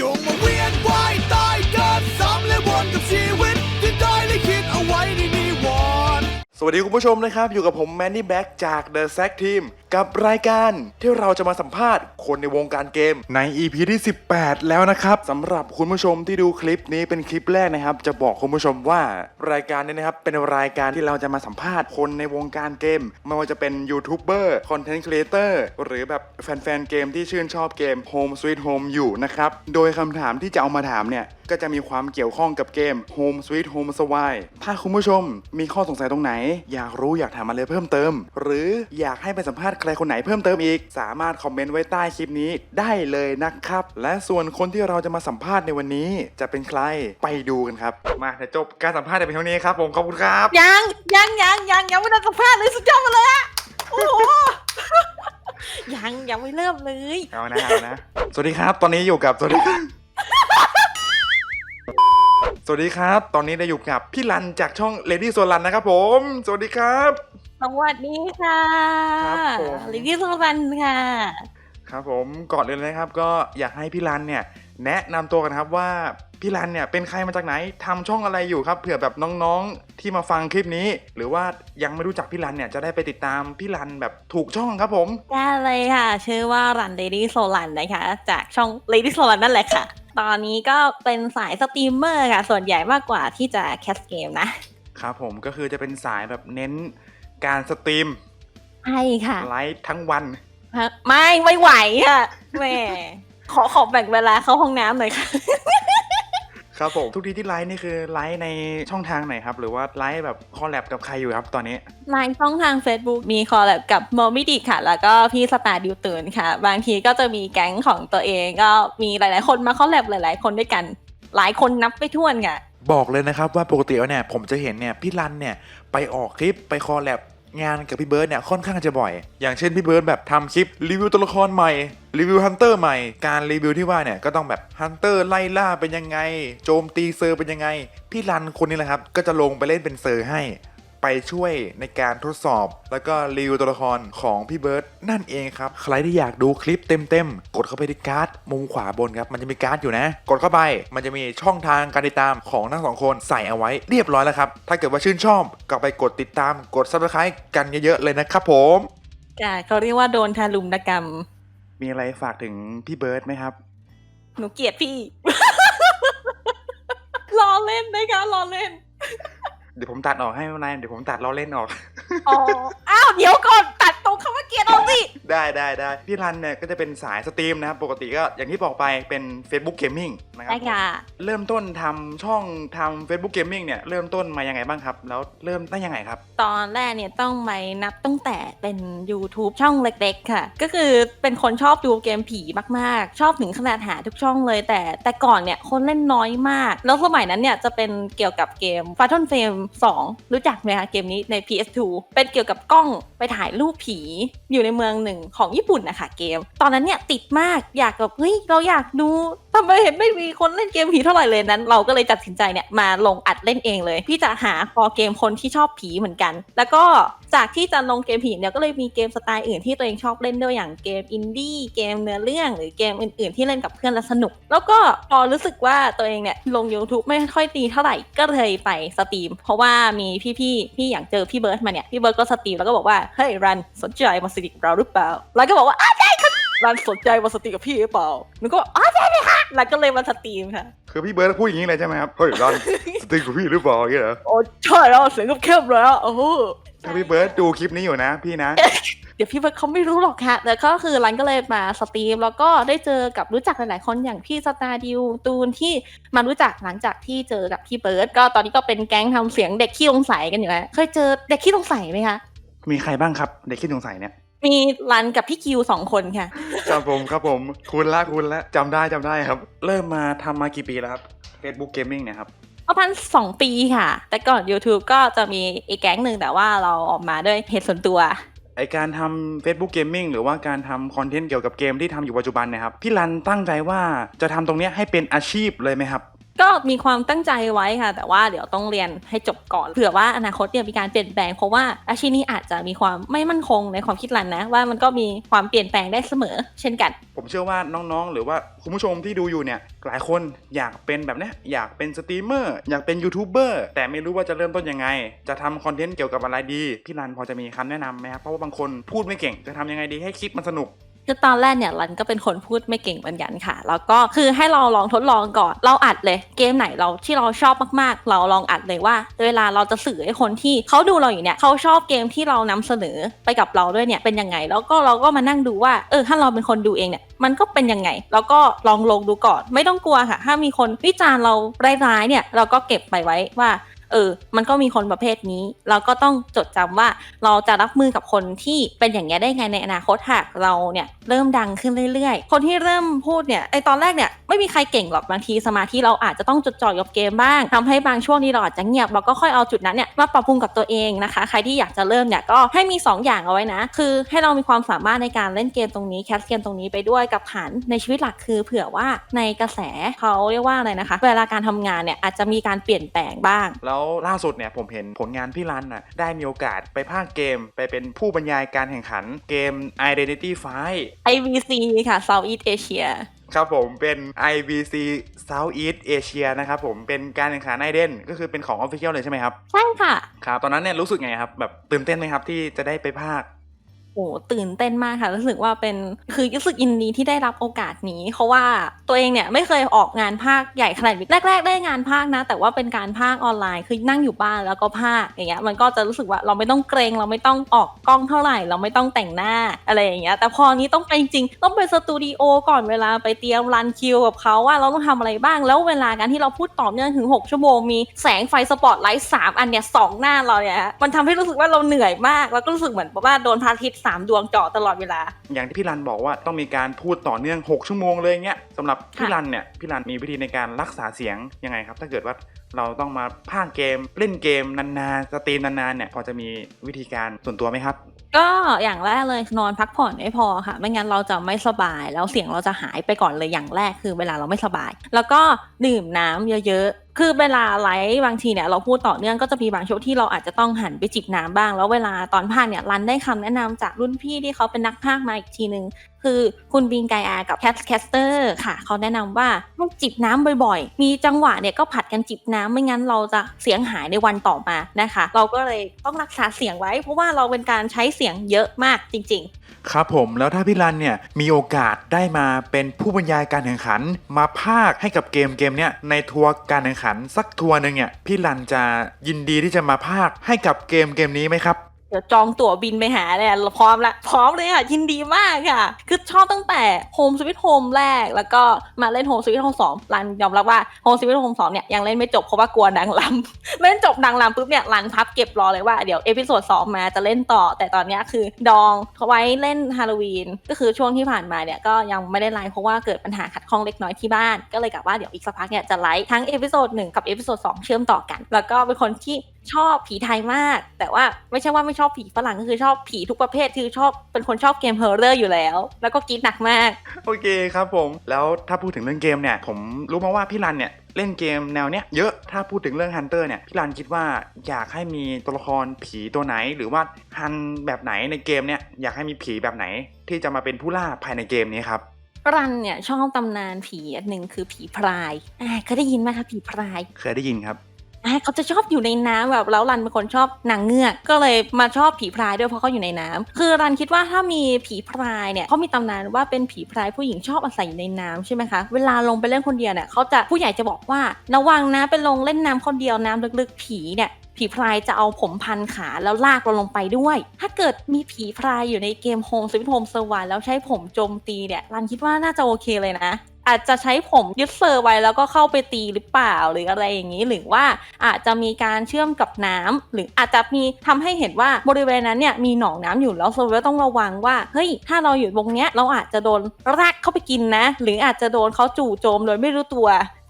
จงมาเวียนว่ายตายเกิดซ้ำและวนกับชีวิต ที่ได้ลิขิตเอาไว้ในนิวรณ์สวัสดีคุณผู้ชมนะครับ อยู่กับผมแมนนี่แบ็กจาก The Sack Team กับรายการที่เราจะมาสัมภาษณ์คนในวงการเกมใน EP ที่ 18 แล้วนะครับสำหรับคุณผู้ชมที่ดูคลิปนี้เป็นคลิปแรกนะครับ จะบอกคุณผู้ชมว่ารายการนี้นะครับเป็นรายการที่เราจะมาสัมภาษณ์คนในวงการเกม ไม่ว่าจะเป็นยูทูบเบอร์คอนเทนต์ครีเอเตอร์หรือแบบแฟนๆเกมที่ชื่นชอบเกม Home Sweet Home อยู่นะครับโดยคำถามที่จะเอามาถามเนี่ยก็จะมีความเกี่ยวข้องกับเกม Home Sweet Home s w i ถ้าคุณผู้ชมมีข้อสงสัยตรงไหน อยากรู้อยากถามอะไรเพิ่มเติม หรืออยากให้ไปสัมภาษณ์ใครคนไหนเพิ่มเติมอีก สามารถคอมเมนต์ไว้ใต้คลิปนี้ได้เลยนะครับ และส่วนคนที่เราจะมาสัมภาษณ์ในวันนี้ จะเป็นใครไปดูกันครับ มาเดี๋ยวจบการสัมภาษณ์ในเพียงเท่านี้ครับผมขอบคุณครับ ยังยังยังยังยังไม่ได้สัมภาษณ์เลยสุดยอดมาเลยอะโอ้โห ยังยังไม่เริ่มเลย เอานะเอานะ สวัสดีครับ ตอนนี้อยู่กับสวัสดีครับ สวัสดีครับ ตอนนี้ได้อยู่กับพี่รันจากช่อง Lady โซลันนะครับผม สวัสดีครับ สวัสดีค่ะครับผม ลิลี่สุวรรณค่ะ ครับผมก่อนเลยนะครับ ก็อยากให้พี่รันเนี่ย แนะนำตัวกันครับว่าพี่รันเนี่ยเป็นใครมาจากไหนทำช่องอะไรอยู่ครับเผื่อแบบน้องๆที่มาฟังคลิปนี้ หรือว่ายังไม่รู้จักพี่รันเนี่ยจะได้ไปติดตามพี่รันแบบถูกช่องครับผม ได้เลยค่ะ ชื่อว่ารันเดลี่โซลันนะคะ จากช่อง Lady โซลันนั่นแหละค่ะ ตอนนี้ก็เป็นสายสตรีมเมอร์ค่ะ ส่วนใหญ่มากกว่าที่จะแคสเกมนะ ครับผมก็คือจะเป็นสายแบบเน้น การสตรีมใช่ค่ะ ไลฟ์ทั้งวันฮะไม่ไม่ไหวค่ะแหม่ขอขอแบ่งเวลาเข้าห้องน้ำหน่อยค่ะ ครับผมทุกทีที่ไลฟ์นี่คือไลฟ์ในช่องทางไหนครับ หรือว่าไลฟ์แบบคอลแลบกับใครอยู่ครับตอนนี้ไลน์ช่องทาง Facebook มีคอลแลบกับโมมิดิค่ะ แล้วก็พี่สตาร์ดิวตื่นค่ะ บางทีก็จะมีแก๊งของตัวเองก็มีหลาย ๆ คนมาคอลแลบหลาย ๆ คนด้วยกัน หลายคนนับไปทั่วนค่ะบอกเลยนะครับว่าปกติแล้วเนี่ยผมจะเห็นเนี่ยพี่รันเนี่ยไปออกคลิปไปคอลแลบ งานกับพี่เบิร์ดเนี่ยค่อนข้างจะบ่อย อย่างเช่นพี่เบิร์ดแบบทำคลิปรีวิวตัวละครใหม่รีวิวฮันเตอร์ใหม่การรีวิวที่ว่าเนี่ยก็ต้องแบบฮันเตอร์ไล่ล่าเป็นยังไง โจมตีเซอร์เป็นยังไง พี่รันคนนี้แหละครับ ก็จะลงไปเล่นเป็นเซอร์ให้ ไปช่วยในการทดสอบ แล้วก็รีวิวตัวละครของพี่เบิร์ดนั่นเองครับ ใครที่อยากดูคลิปเต็มๆ กดเข้าไปที่การ์ดมุมขวาบนครับ มันจะมีการ์ดอยู่นะ กดเข้าไปมันจะมีช่องทางการติดตามของทั้งสองคนใส่เอาไว้เรียบร้อยแล้วครับ ถ้าเกิดว่าชื่นชอบก็ไปกดติดตามกด subscribe กันเยอะๆเลยนะครับผมค่ะเขาเรียกว่าโดนทารุณกรรม มีอะไรฝากถึงพี่เบิร์ดไหมครับ หนูเกลียดพี่รอเล่นนะคะรอเล่น เดี๋ยวผมตัดออกให้ไม่เป็นไรเดี๋ยวผมตัดล้อเล่นออก อ๋อ อ้าว เดี๋ยวก่อนตัดตรงคำว่าเกลียดออกสิ ได้ได้ได้พี่รันเนี่ยก็จะเป็นสายสตรีมนะครับ ปกติก็อย่างที่บอกไปเป็น Facebook Gaming นะครัได้ผมค่ะ เริ่มต้นทำช่องทำ Facebook Gaming เนี่ยเริ่มต้นมายังไงบ้างครับ แล้วเริ่มได้ยังไงครับ ตอนแรกเนี่ยต้องไปนับตั้งแต่เป็น YouTube ช่องเล็กๆ ค่ะ ก็คือเป็นคนชอบดูเกมผีมากๆ ชอบถึงขนาดหาทุกช่องเลย แต่แต่ก่อนเนี่ยคนเล่นน้อยมาก แล้วสมัยนั้นเนี่ยจะเป็นเกี่ยวกับเกม f a t o n Frame 2 รู้จักไหมคะเกมนี้ใน PS2 เป็นเกี่ยวกับกล้องไปถ่ายรูปผีอยู่ในเมืองหนึ่งของญี่ปุ่นนะคะเกม ตอนนั้นเนี่ยติดมากอยากแบบเฮ้ยเราอยากดูทำไมเห็นไม่มีคนเล่นเกมผีเท่าไหร่เลยนั้น เราก็เลยตัดสินใจเนี่ยมาลงอัดเล่นเองเลย พี่จะหาคอเกมคนที่ชอบผีเหมือนกัน แล้วก็จากที่จะลงเกมผีเนี่ยก็เลยมีเกมสไตล์อื่นที่ตัวเองชอบเล่นด้วยอย่างเกมอินดี้เกมเนื้อเรื่องหรือเกมอื่น ๆ ที่เล่นกับเพื่อนแล้วสนุก แล้วก็พอรู้สึกว่าตัวเองเนี่ยลง YouTube ไม่ค่อยดีเท่าไหร่ก็เลยไปสตรีม เพราะว่ามีพี่ๆพี่อย่างเจอพี่เบิร์ดมาเนี่ยพี่เบิร์ดก็สตรีมแล้วก็บอกว่าเฮ้ยรันสนใจมาสตรีมกับเราหรือเปล่าแล้วก็บอกว่าอ้าวได้ รับรันสนใจมาสตรีมกับพี่หรือเปล่าหนูก็บอกอ๋อได้เลยค่ะแล้วก็เลยมาสตรีมค่ะ คือพี่เบิร์ดพูดอย่างนี้เลยใช่ไหมครับเฮ้ยรันสตรีมกับพี่หรือเปล่าอย่างเงี้ยเหรอโอ้ใช่แล้วเสียงก็เข้มแล้วโอ้โหถ้าพี่เบิร์ดดูคลิปนี้อยู่นะ พี่นะ เดี๋ยวพี่เบิร์ดเขาไม่รู้หรอกค่ะแล้วก็คือรันก็เลยมาสตรีมแล้วก็ได้เจอกับรู้จักหลายๆคนอย่างพี่สตาร์ดิวตูนที่มารู้จักหลังจากที่เจอกับพี่เบิร์ดก็ตอนนี้ก็เป็นแก๊งทำเสียงเด็กขี้สงสัยกันอยู่แล้วเคยเจอเด็กขี้สงสัยไหมคะมีใครบ้างครับเด็กคิดสงสัยเนี่ย มีรันกับพี่คิวสองคนค่ะ ครับผมครับผมคุณละคุณละจำได้จำได้ครับ เริ่มมาทำมากี่ปีแล้วครับ Facebook Gaming เนี่ยครับ ประมาณสองปีค่ะ แต่ก่อน YouTube ก็จะมีอีกแก๊งหนึ่งแต่ว่าเราออกมาด้วยเหตุส่วนตัว ไอการทำ Facebook Gaming หรือว่าการทำคอนเทนต์เกี่ยวกับเกมที่ทำอยู่ปัจจุบันเนะครับ พี่รันตั้งใจว่าจะทำตรงเนี้ยให้เป็นอาชีพเลยไหมครับ ก็มีความตั้งใจไว้ค่ะ แต่ว่าเดี๋ยวต้องเรียนให้จบก่อนเผื่อว่าอนาคตเนี่ยมีการเปลี่ยนแปลงเพราะว่าอาชีพนี้อาจจะมีความไม่มั่นคงในความคิดรันนะ ว่ามันก็มีความเปลี่ยนแปลงได้เสมอ เช่นกัน ผมเชื่อว่าน้องๆ หรือว่าคุณผู้ชมที่ดูอยู่เนี่ยหลายคนอยากเป็นแบบนี้อยากเป็นสตรีมเมอร์อยากเป็นยูทูบเบอร์แต่ไม่รู้ว่าจะเริ่มต้นยังไง จะทำคอนเทนต์เกี่ยวกับอะไรดีพี่รันพอจะมีคำแนะนำไหมครับเพราะว่าบางคนพูดไม่เก่งจะทำยังไงดีให้คลิปมันสนุก คือตอนแรกเนี่ยรันก็เป็นคนพูดไม่เก่งเหมือนกันค่ะ แล้วก็คือให้เราลองทดลองก่อนเราอัดเลย เกมไหนเราที่เราชอบมากๆ เราลองอัดเลยว่า เวลาเราจะสื่อให้คนที่เขาดูเราอยู่เนี่ยเขาชอบเกมที่เรานำเสนอไปกับเราด้วยเนี่ยเป็นยังไง แล้วก็เราก็มานั่งดูว่าเออถ้าเราเป็นคนดูเองเนี่ยมันก็เป็นยังไง แล้วก็ลองลงดูก่อน ไม่ต้องกลัวค่ะ ถ้ามีคนวิจารณ์เราร้ายๆเนี่ยเราก็เก็บไปไว้ว่า เออ มันก็มีคนประเภทนี้ เราก็ต้องจดจำว่าเราจะรับมือกับคนที่เป็นอย่างนี้ยได้ไงในอนาคตหากเราเนี่ยเริ่มดังขึ้นเรื่อยๆ คนที่เริ่มพูดเนี่ยไอตอนแรกเนี่ยไม่มีใครเก่งหรอกบางทีสมาธิเราอาจจะต้องจดจ่อกับเกมบ้างทำให้บางช่วงที่เราอาจจะเงียบเราก็ค่อยเอาจุดนั้นเนี่ยมาปรับปรุงกับตัวเองนะคะ ใครที่อยากจะเริ่มเนี่ยก็ให้มี 2 อย่างเอาไว้นะ คือให้เรามีความสามารถในการเล่นเกมตรงนี้แคสเกมตรงนี้ไปด้วยกับฐานในชีวิตหลักคือ เผื่อว่าในกระแสเขาเรียกว่าอะไรนะคะ เวลาการทำงานเนี่ยอาจจะมีการเปลี่ยนแปลงบ้างแล้วล่าสุดเนี่ยผมเห็นผลงานพี่รันน่ะได้มีโอกาสไปภาคเกมไปเป็นผู้บรรยายการแข่งขันเกม Identity Fight IVC ค่ะ Southeast Asia ครับผมเป็น IBC Southeast Asia นะครับผมเป็นการแข่งขันไอเดนก็คือเป็นของ Official เลยใช่ไหมครับ ใช่ค่ะ ครับ ตอนนั้นเนี่ยรู้สึกไงครับ แบบตื่นเต้นไหมครับที่จะได้ไปภาค โอ้ตื่นเต้นมากค่ะ รู้สึกว่าเป็น คือรู้สึกยินดีที่ได้รับโอกาสนี้ เพราะว่าตัวเองเนี่ยไม่เคยออกงานภาคใหญ่ขนาดนี้ แรก ๆ ได้งานภาคนะ แต่ว่าเป็นการภาคออนไลน์ คือนั่งอยู่บ้านแล้วก็ภาคอย่างเงี้ย มันก็จะรู้สึกว่า เราไม่ต้องเกรง เราไม่ต้องออกกล้องเท่าไหร่เราไม่ต้องแต่งหน้า อะไรอย่างเงี้ย แต่พอนี้ต้องไปจริงต้องไปสตูดิโอก่อนเวลาไปเตรียมรันคิวกับเขาว่า เราต้องทำอะไรบ้าง แล้วเวลาการที่เราพูดต่อเนื่องถึง 6 ชั่วโมง มีแสงไฟสปอตไลท์สามอันเนี่ยสองหน้าเราเนี่ย มันทำให้รู้สึกว่าเราเหนื่อยมาก แล้วก็รู้สึกเหมือนว่าโดนพระอาทิตย์สามดวงเจาะตลอดเวลา อย่างที่พี่รันบอกว่าต้องมีการพูดต่อเนื่อง 6 ชั่วโมงเลยเงี้ยสำหรับพี่รันเนี่ยพี่รันมีวิธีในการรักษาเสียงยังไงครับ ถ้าเกิดว่าเราต้องมาพากย์เกมเล่นเกมนานๆสตรีมนานๆเนี่ยพอจะมีวิธีการส่วนตัวไหมครับก็อย่างแรกเลยนอนพักผ่อนให้พอค่ะ ไม่งั้นเราจะไม่สบาย แล้วเสียงเราจะหายไปก่อนเลยอย่างแรกคือเวลาเราไม่สบาย แล้วก็ดื่มน้ำเยอะๆ คือเวลาไลฟ์บางทีเนี่ยเราพูดต่อเนื่องก็จะมีบางช่วงที่เราอาจจะต้องหันไปจิบน้ำบ้าง แล้วเวลาตอนพากเนี่ยรันได้คำแนะนำจากรุ่นพี่ที่เขาเป็นนักพากย์มาอีกทีหนึ่งคือคุณบิงไกอากับแคทแคสเตอร์ค่ะ เขาแนะนำว่าให้จิบน้ำบ่อยๆ มีจังหวะเนี่ยก็ผัดกันจิบน้ำไม่งั้นเราจะเสียงหายในวันต่อมานะคะ เราก็เลยต้องรักษาเสียงไว้ เพราะว่าเราเป็นการใช้เสียงเยอะมากจริง ๆ ครับผมแล้วถ้าพี่รันเนี่ยมีโอกาสได้มาเป็นผู้บรรยายการแข่งขัน มาภาคให้กับเกมเกมเนี้ยในทัวร์การแข่งขันสักทัวร์หนึ่งเนี่ยพี่รันจะยินดีที่จะมาภาคให้กับเกมเกมนี้ไหมครับ เดี๋ยวจองตั๋วบินไปหาเลยอะพร้อมละพร้อมเลยค่ะยินดีมากค่ะ คือชอบตั้งแต่โฮมสวิตโฮมแรก แล้วก็มาเล่นโฮมสวิตโฮมสองรันยอมรับว่าโฮมสวิตโฮมสองเนี่ยยังเล่นไม่จบเพราะว่ากลัวนางลำเล่นจบนางลำปุ๊บเนี่ยรันพับเก็บรอเลยว่าเดี๋ยวเอพิโซดสองมาจะเล่นต่อ แต่ตอนเนี้ยคือดองไว้เล่นฮาโลวีนก็คือช่วงที่ผ่านมาเนี่ยก็ยังไม่ได้ไลฟ์เพราะว่าเกิดปัญหาขัดข้องเล็กน้อยที่บ้านก็เลยกะว่าเดี๋ยวอีกสักพักเนี่ยจะไลฟ์ทั้งเอพิโซดหนึ่งกับเอพิโซดสองเชื่อมต่อกัน แล้วก็เป็นคนที่ชอบผีไทยมาก แต่ว่าไม่ใช่ว่าไม่ชอบผีฝรั่งก็คือชอบผีทุกประเภทคือชอบเป็นคนชอบเกมเฮอร์เรอร์อยู่แล้ว แล้วก็กรีดหนักมาก โอเคครับผม แล้วถ้าพูดถึงเรื่องเกมเนี่ย ผมรู้มาว่าพี่รันเนี่ยเล่นเกมแนวเนี้ยเยอะถ้าพูดถึงเรื่องฮันเตอร์เนี่ยพี่รันคิดว่าอยากให้มีตัวละครผีตัวไหน หรือว่าฮันแบบไหนในเกมเนี่ยอยากให้มีผีแบบไหน ที่จะมาเป็นผู้ล่าภายในเกมนี้ครับรันเนี่ยชอบตำนานผีอันหนึ่งคือผีพรายอ่าเคยได้ยินไหมคะผีพราย เคยได้ยินครับ อ่าเขาจะชอบอยู่ในน้ำแบบ แล้วรันเป็นคนชอบนางเงือก ก็เลยมาชอบผีพรายด้วย เพราะเขาอยู่ในน้ำ คือรันคิดว่าถ้ามีผีพรายเนี่ย เขามีตำนานว่าเป็นผีพรายผู้หญิงชอบอาศัยอยู่ในน้ำใช่ไหมคะ เวลาลงไปเล่นคนเดียวเนี่ย เขาจะผู้ใหญ่จะบอกว่าระวังนะไปลงเล่นน้ำคนเดียวน้ำลึกๆ ผีเนี่ยผีพรายจะเอาผมพันขาแล้วลากเราลงไปด้วย ถ้าเกิดมีผีพรายอยู่ในเกม Home Sweet Home สวรรค์แล้วใช้ผมโจมตีเนี่ยรันคิดว่าน่าจะโอเคเลยนะ อาจจะใช้ผมยึดเซอร์ไว้แล้วก็เข้าไปตีหรือเปล่าหรืออะไรอย่างนี้ หรือว่าอาจจะมีการเชื่อมกับน้ำหรืออาจจะมีทำให้เห็นว่าบริเวณนั้นเนี่ยมีหนองน้ำอยู่แล้วเซอร์ก็ต้องระวังว่าเฮ้ยถ้าเราอยู่ตรงเนี้ยเราอาจจะโดนรากเข้าไปกินนะ หรืออาจจะโดนเขาจู่โจมโดยไม่รู้ตัว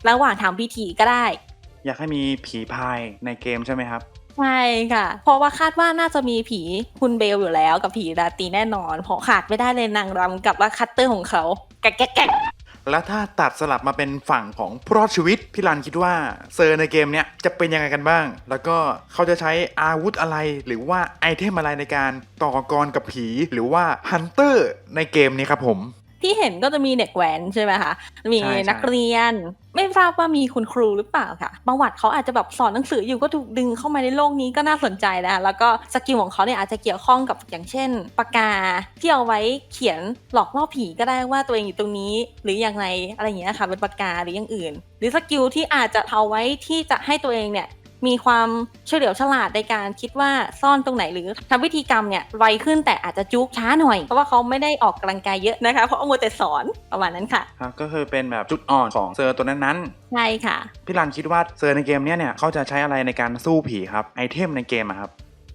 ระหว่างทำพิธีก็ได้ อยากให้มีผีพายในเกมใช่ไหมครับใช่ค่ะ เพราะว่าคาดว่าน่าจะมีผีคุณเบลอยู่แล้วกับผีราตรีแน่นอน เพราะขาดไม่ได้เลยนางรำกับว่าคัตเตอร์ของเขาแกะแกะ และแล้วถ้าตัดสลับมาเป็นฝั่งของผู้รอดชีวิตพี่รันคิดว่าเซอร์ในเกมเนี้ยจะเป็นยังไงกันบ้าง แล้วก็เขาจะใช้อาวุธอะไร หรือว่าไอเทมอะไรในการต่อกรกับผี หรือว่าฮันเตอร์ในเกมนี้ครับผม ที่เห็นก็จะมีเด็กแว้นใช่ไหมคะ มีใช่ใช่นักเรียน ไม่ทราบว่ามีคุณครูหรือเปล่าค่ะประวัติเขาอาจจะแบบสอนหนังสืออยู่ก็ถูกดึงเข้ามาในโลกนี้ก็น่าสนใจนะคะแล้วก็สกิลของเขาเนี่ยอาจจะเกี่ยวข้องกับอย่างเช่นปากกาที่เอาไว้เขียนหลอกล่อผีก็ได้ว่าตัวเองอยู่ตรงนี้ หรืออย่างไรอะไรอย่างเงี้ยค่ะเป็นปากกาหรืออย่างอื่น หรือสกิลที่อาจจะเอาไว้ที่จะให้ตัวเองเนี่ย มีความเฉลียวฉลาดในการคิดว่าซ่อนตรงไหนหรือทำพิธีกรรมเนี่ยไวขึ้นแต่อาจจะจุกช้าหน่อย เพราะว่าเขาไม่ได้ออกกำลังกายเยอะนะคะ เพราะเอามัวแต่สอนประมาณนั้นค่ะครับก็คือเป็นแบบจุดอ่อนของเซอร์ตัวนั้นใช่ค่ะๆพี่รันคิดว่าเซอร์ในเกมเนี้ยเนี่ยเขาจะใช้อะไรในการสู้ผีครับไอเทมในเกมอะครับ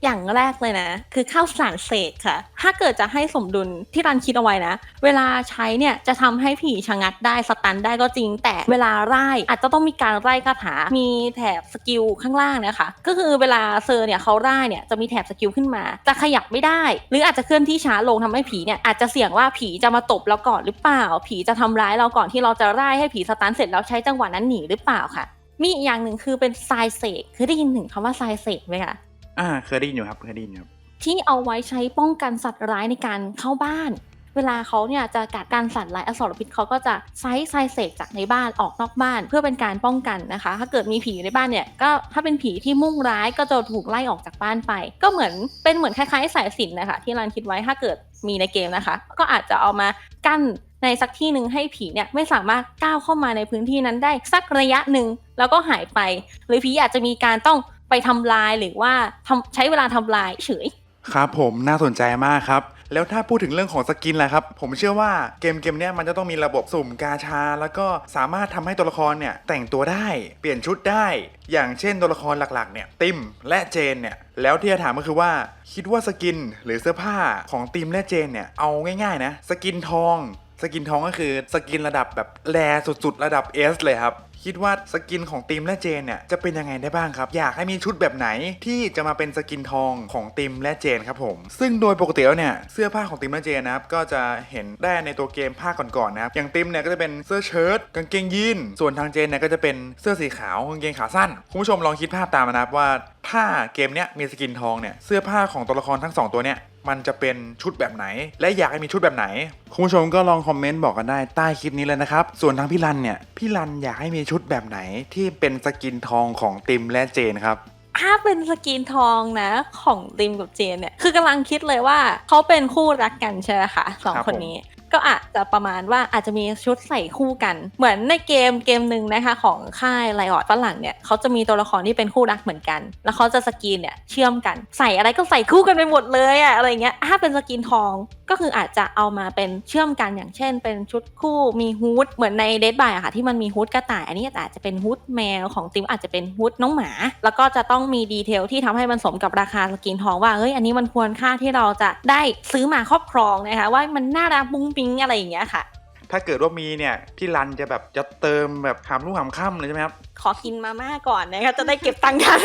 อย่างแรกเลยนะ คือข้าวสารเศษค่ะ ถ้าเกิดจะให้สมดุลที่รันคิดเอาไว้นะ เวลาใช้เนี่ยจะทำให้ผีชะงัดได้สตันได้ก็จริง แต่เวลาไล่อาจจะต้องมีการไล่คาถา มีแถบสกิลข้างล่างนะคะ ก็คือเวลาเซอร์เนี่ยเขาไล่เนี่ยจะมีแถบสกิลขึ้นมา จะขยับไม่ได้ หรืออาจจะเคลื่อนที่ช้าลงทำให้ผีเนี่ยอาจจะเสี่ยงว่าผีจะมาตบเราก่อนหรือเปล่า ผีจะทำร้ายเราก่อนที่เราจะไล่ให้ผีสตันเสร็จแล้วใช้จังหวะนั้นหนีหรือเปล่าค่ะมีอีกอย่างหนึ่งคือเป็นทรายเสกเคยได้ยินถึงคำว่าทรายเสกไหมคะ อ่า เคยได้ยินอยู่ครับ เคยได้ยินอยู่ครับ ที่เอาไว้ใช้ป้องกันสัตว์ร้ายในการเข้าบ้าน เวลาเขาเนี่ยจะกัดการสัตว์ร้ายอสรพิษเขาก็จะใช้ไซเสกจากในบ้านออกนอกบ้าน เพื่อเป็นการป้องกันนะคะ ถ้าเกิดมีผีอยู่ในบ้านเนี่ยก็ถ้าเป็นผีที่มุ่งร้ายก็จะถูกไล่ออกจากบ้านไป ก็เหมือนเป็นเหมือนคล้ายๆสายสิญจนนะคะ ที่รันคิดไว้ถ้าเกิดมีในเกมนะคะ ก็อาจจะเอามากั้นในสักที่หนึ่งให้ผีเนี่ยไม่สามารถก้าวเข้ามาในพื้นที่นั้นได้สักระยะหนึ่งแล้วก็หายไป หรือผีอาจจะมีการต้อง ไปทำลายหรือว่าทำใช้เวลาทำลายเฉยครับผมน่าสนใจมากครับ แล้วถ้าพูดถึงเรื่องของสกินแหละครับ ผมเชื่อว่าเกมเกมเนี้ยมันจะต้องมีระบบสุ่มกาชา แล้วก็สามารถทำให้ตัวละครเนี่ยแต่งตัวได้เปลี่ยนชุดได้ อย่างเช่นตัวละครหลักๆเนี่ยติมและเจนเนี่ยแล้วที่จะถามก็คือว่าคิดว่าสกินหรือเสื้อผ้าของติมและเจนเนี่ยเอาง่ายๆนะสกินทอง สกินทองก็คือสกินระดับแบบแรสุดๆ ระดับ S เลยครับ คิดว่าสกินของทีมและเจนเนี่ยจะเป็นยังไงได้บ้างครับ อยากให้มีชุดแบบไหนที่จะมาเป็นสกินทองของทีมและเจนครับผม ซึ่งโดยปกติแล้วเนี่ยเสื้อผ้าของทีมและเจนนะครับก็จะเห็นได้ในตัวเกมภาคก่อนๆนะครับอย่างทีมเนี่ยก็จะเป็นเสื้อเชิ้ตกางเกงยีนส่วนทางเจนเนี่ยก็จะเป็นเสื้อสีขาวกางเกงขาสั้นคุณผู้ชมลองคิดภาพตามนะครับว่าถ้าเกมเนี้ยมีสกินทองเนี่ยเสื้อผ้าของตัวละครทั้งสองตัวเนี่ย มันจะเป็นชุดแบบไหน และอยากให้มีชุดแบบไหน คุณผู้ชมก็ลองคอมเมนต์บอกกันได้ใต้คลิปนี้เลยนะครับ ส่วนทางพี่รันเนี่ย พี่รันอยากให้มีชุดแบบไหนที่เป็นสกินทองของติมและเจนครับ ถ้าเป็นสกินทองนะของติมกับเจนเนี่ย คือกำลังคิดเลยว่าเขาเป็นคู่รักกันใช่ไหมคะสองครับคนนี้ ก็อาจจะประมาณว่าอาจจะมีชุดใส่คู่กัน เหมือนในเกมเกมหนึ่งนะคะของค่ายไลออดฝรั่งเนี่ยเขาจะมีตัวละครที่เป็นคู่รักเหมือนกัน แล้วเขาจะสกินเนี่ยเชื่อมกัน ใส่อะไรก็ใส่คู่กันไปหมดเลยอะอะไรเงี้ยถ้าเป็นสกินทองก็คืออาจจะเอามาเป็นเชื่อมกันอย่างเช่น เป็นชุดคู่มีฮูดเหมือนในเดดบายอะค่ะที่มันมีฮูดกระต่ายอันนี้อาจจะเป็นฮูดแมวของติมอาจจะเป็นฮูดน้องหมา แล้วก็จะต้องมีดีเทลที่ทำให้มันสมกับราคาสกินทองว่าเฮ้ยอันนี้มันควรค่าที่เราจะได้ซื้อมาครอบครองนะคะว่ามันน่ารักบุ้งปิงอะไรอย่างเงี้ยค่ะ ถ้าเกิดว่ามีเนี่ยพี่รันจะแบบจะเติมแบบหามลูกหามค่ำเลยใช่ไหมครับ ขอกินมาม่าก่อนนะคะจะได้เก็บตังค์กัน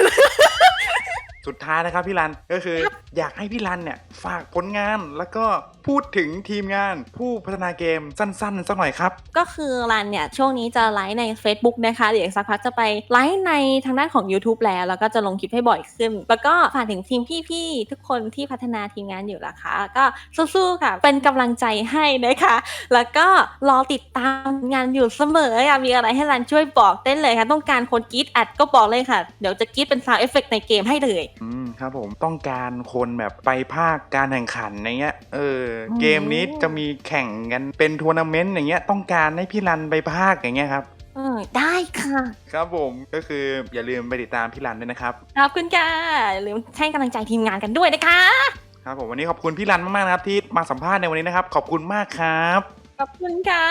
สุดท้ายนะครับพี่รันก็คือ อยากให้พี่รันเนี่ยฝากผลงานแล้วก็พูดถึงทีมงานผู้พัฒนาเกมสั้นๆสักหน่อยครับ ก็คือรันเนี่ยช่วงนี้จะไลฟ์ใน Facebook นะคะเดี๋ยวอีกสักพักจะไปไลฟ์ในทางด้านของ YouTube แล้ว แล้วก็จะลงคลิปให้บ่อยขึ้น แล้วก็ฝากถึงทีมพี่ๆทุกคนที่พัฒนาทีมงานอยู่นะคะ ก็สู้ๆค่ะ เป็นกำลังใจให้นะคะ แล้วก็รอติดตามงานอยู่เสมอค่ะมีอะไรให้รันช่วยบอกได้เลยค่ะต้องการคนกรีดอัดก็บอกเลยค่ะ เดี๋ยวจะกรีดเป็นซาวเอฟเฟกในเกมให้เลยอืมครับผมต้องการคนแบบไปภาคการแข่งขันอย่างเงี้ยเอออมเกมนี้จะมีแข่งกันเป็นทัวร์นาเมนต์อย่างเงี้ยต้องการให้พี่รันไปภาคอย่างเงี้ยครับเออได้ค่ะ ครับผมก็คืออย่าลืมไปติดตามพี่รันด้วยนะครับขอบคุณค่ะอย่าลืมให้กำลังใจทีมงานกันด้วยนะคะ ครับผมวันนี้ขอบคุณพี่รันมากๆนะครับที่มาสัมภาษณ์ในวันนี้นะครับ ขอบคุณมากครับ ขอบคุณค่ะ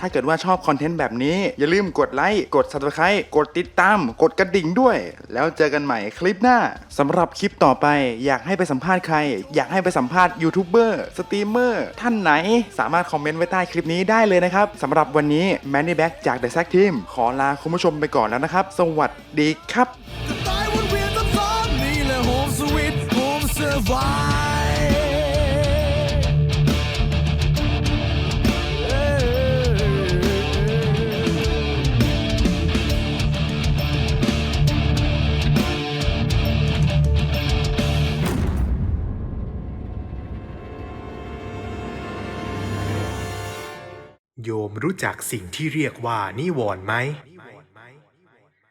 ถ้าเกิดว่าชอบคอนเทนต์แบบนี้ อย่าลืมกดไลค์ กด subscribe กดติดตาม กดกระดิ่งด้วย แล้วเจอกันใหม่คลิปหน้าสำหรับคลิปต่อไป อยากให้ไปสัมภาษณ์ใคร อยากให้ไปสัมภาษณ์ยูทูบเบอร์สตรีมเมอร์ท่านไหนสามารถคอมเมนต์ไว้ใต้คลิปนี้ได้เลยนะครับสำหรับวันนี้ m a n n y Back จาก The Sack Team ขอลาคุณผู้ชมไปก่อนแล้วนะครับ สวัสดีครับ รู้จักสิ่งที่เรียกว่านิวรณ์ไหม